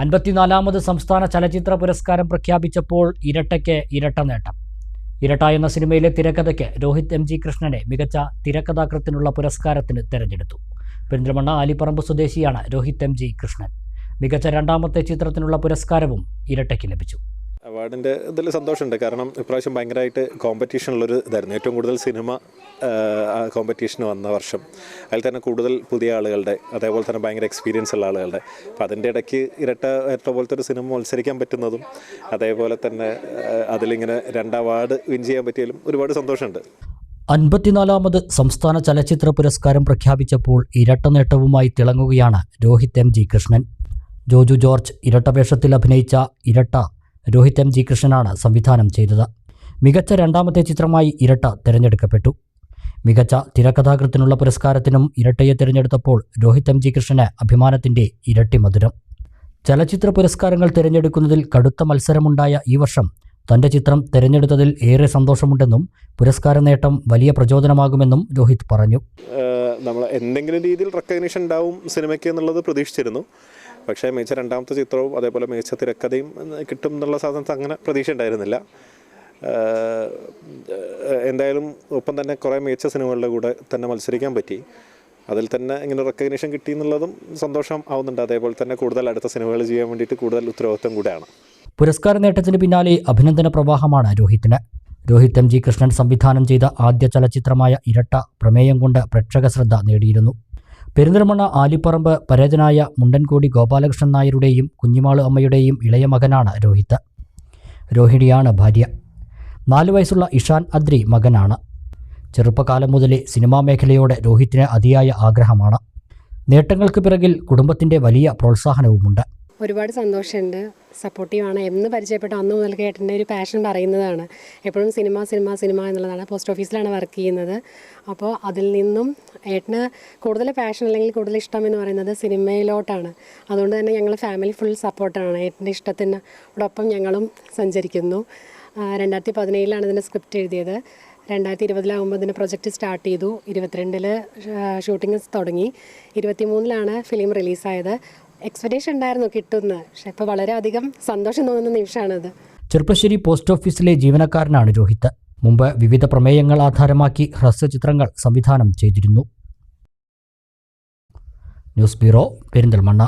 അൻപത്തിനാലാമത് സംസ്ഥാന ചലച്ചിത്ര പുരസ്കാരം പ്രഖ്യാപിച്ചപ്പോൾ ഇരട്ടയ്ക്ക് ഇരട്ട നേട്ടം. ഇരട്ട എന്ന സിനിമയിലെ തിരക്കഥയ്ക്ക് രോഹിത് എം ജി കൃഷ്ണനെ മികച്ച തിരക്കഥാകൃത്തിനുള്ള പുരസ്കാരത്തിന് തെരഞ്ഞെടുത്തു. പെരിന്തൽമണ്ണ ആലിപ്പറമ്പ് സ്വദേശിയാണ് രോഹിത് എം ജി കൃഷ്ണൻ. മികച്ച രണ്ടാമത്തെ ചിത്രത്തിനുള്ള പുരസ്കാരവും ഇരട്ടയ്ക്ക് ലഭിച്ചു. അവാർഡിന്റെ ഇതിൽ സന്തോഷമുണ്ട്. കാരണം ഇപ്രാവശ്യം ഭയങ്കരമായിട്ട് കോമ്പറ്റീഷനുള്ളൊരു ഇതായിരുന്നു. ഏറ്റവും കൂടുതൽ സിനിമ കോമ്പറ്റീഷന് വന്ന വർഷം. അതിൽ തന്നെ കൂടുതൽ പുതിയ ആളുകളുടെ അതേപോലെ തന്നെ ഭയങ്കര എക്സ്പീരിയൻസ് ഉള്ള ആളുകളുടെ. അപ്പോൾ അതിന്റെ ഇടയ്ക്ക് ഇരട്ട ഇരട്ട പോലത്തെ ഒരു സിനിമ മത്സരിക്കാൻ പറ്റുന്നതും അതേപോലെ തന്നെ അതിലിങ്ങനെ രണ്ട് അവാർഡ് വിൻ ചെയ്യാൻ പറ്റിയാലും ഒരുപാട് സന്തോഷമുണ്ട്. അൻപത്തിനാലാമത് സംസ്ഥാന ചലച്ചിത്ര പുരസ്കാരം പ്രഖ്യാപിച്ചപ്പോൾ ഇരട്ട നേട്ടവുമായി തിളങ്ങുകയാണ് Rohit M G Krishnan. Joju George ഇരട്ടവേഷത്തിൽ അഭിനയിച്ച ഇരട്ട രോഹിത് എം ജി കൃഷ്ണനാണ് സംവിധാനം ചെയ്തത്. മികച്ച രണ്ടാമത്തെ ചിത്രമായി ഇരട്ട തിരഞ്ഞെടുക്കപ്പെട്ടു. മികച്ച തിരക്കഥാകൃത്തിനുള്ള പുരസ്കാരത്തിനും ഇരട്ടയെ തിരഞ്ഞെടുത്തപ്പോൾ രോഹിത് എം ജി കൃഷ്ണന് അഭിമാനത്തിന്റെ ഇരട്ടി മധുരം. ചലച്ചിത്ര പുരസ്കാരങ്ങൾ തിരഞ്ഞെടുക്കുന്നതിൽ കടുത്ത മത്സരമുണ്ടായ ഈ വർഷം തന്റെ ചിത്രം തിരഞ്ഞെടുത്തതിൽ ഏറെ സന്തോഷമുണ്ടെന്നും പുരസ്കാര നേട്ടം വലിയ പ്രചോദനമാകുമെന്നും രോഹിത് പറഞ്ഞു. നമ്മൾ എന്തെങ്കിലും രീതിയിൽ റെക്കഗ്നീഷൻ ഉണ്ടാവും സിനിമയ്ക്ക് എന്നുള്ളത് പ്രതീക്ഷിച്ചിരുന്നു. പക്ഷേ മികച്ച രണ്ടാമത്തെ ചിത്രവും അതേപോലെ മികച്ച തിരക്കഥയും കിട്ടും എന്നുള്ള സാധനത്തെ അങ്ങനെ പ്രതീക്ഷ ഉണ്ടായിരുന്നില്ല. എന്തായാലും ഒപ്പം തന്നെ കുറേ മികച്ച സിനിമകളുടെ കൂടെ തന്നെ മത്സരിക്കാൻ പറ്റി. അതിൽ തന്നെ ഇങ്ങനെ റെക്കഗ്നീഷൻ കിട്ടി എന്നുള്ളതും സന്തോഷം ആവുന്നുണ്ട്. അതേപോലെ തന്നെ കൂടുതൽ അടുത്ത സിനിമകൾ ചെയ്യാൻ വേണ്ടിയിട്ട് കൂടുതൽ ഉത്തരവാദിത്വം കൂടെയാണ്. പുരസ്കാര നേട്ടത്തിന് പിന്നാലെ അഭിനന്ദന പ്രവാഹമാണ് രോഹിത്തിന്. രോഹിത് എം ജി കൃഷ്ണൻ സംവിധാനം ചെയ്ത ആദ്യ ചലച്ചിത്രമായ ഇരട്ട പ്രമേയം കൊണ്ട് പ്രേക്ഷക ശ്രദ്ധ നേടിയിരുന്നു. പെരിന്തൽമണ്ണ ആലിപ്പറമ്പ് പരേതനായ മുണ്ടൻകോടി ഗോപാലകൃഷ്ണൻ നായരുടെയും കുഞ്ഞിമാൾ അമ്മയുടെയും ഇളയ മകനാണ് രോഹിത്. രോഹിണിയാണ് ഭാര്യ. നാലു വയസ്സുള്ള ഇഷാൻ അദ്രി മകനാണ്. ചെറുപ്പകാലം മുതലേ സിനിമാ മേഖലയോടെ രോഹിത്തിന് അതിയായ ആഗ്രഹമാണ്. നേട്ടങ്ങൾക്ക് പിറകിൽ കുടുംബത്തിന്റെ വലിയ പ്രോത്സാഹനവുമുണ്ട്. ഒരുപാട് സന്തോഷമുണ്ട്. സപ്പോർട്ടീവാണ്. എന്ന് പരിചയപ്പെട്ട അന്ന് മുതൽ ഏട്ടന്റെ ഒരു പാഷൻ പറയുന്നതാണ്. എപ്പോഴും സിനിമ സിനിമ സിനിമ എന്നുള്ളതാണ്. പോസ്റ്റ് ഓഫീസിലാണ് വർക്ക് ചെയ്യുന്നത്. അപ്പോൾ അതിൽ നിന്നും ഏട്ടന് കൂടുതൽ പാഷൻ അല്ലെങ്കിൽ കൂടുതൽ ഇഷ്ടം എന്ന് പറയുന്നത് സിനിമയിലോട്ടാണ്. അതുകൊണ്ട് തന്നെ ഞങ്ങൾ ഫാമിലി ഫുൾ സപ്പോർട്ടാണ്. ഏട്ടന്റെ ഇഷ്ടത്തിനോടൊപ്പം ഞങ്ങളും സഞ്ചരിക്കുന്നു. രണ്ടായിരത്തി പതിനേഴിലാണ് ഇതിന്റെ സ്ക്രിപ്റ്റ് എഴുതിയത്. രണ്ടായിരത്തി ഇരുപതിലാകുമ്പോൾ ഇതിന്റെ പ്രൊജക്റ്റ് സ്റ്റാർട്ട് ചെയ്തു. ഇരുപത്തിരണ്ടിൽ ഷൂട്ടിംഗ് തുടങ്ങി. ഇരുപത്തി മൂന്നിലാണ് ഫിലിം റിലീസായത്. എക്സ്പെക്റ്റേഷൻ ഉണ്ടായിരുന്നു കിട്ടുമെന്ന് പക്ഷെ ഇപ്പോൾ വളരെയധികം സന്തോഷം തോന്നുന്ന നിമിഷമാണത്. ചെറുപ്പശ്ശേരി പോസ്റ്റ് ഓഫീസിലെ ജീവനക്കാരനാണ് രോഹിത്. മുമ്പ് വിവിധ പ്രമേയങ്ങൾ ആധാരമാക്കി ഹ്രസ്വചിത്രങ്ങൾ സംവിധാനം ചെയ്തിരുന്നു. News bureau Perinthalmanna.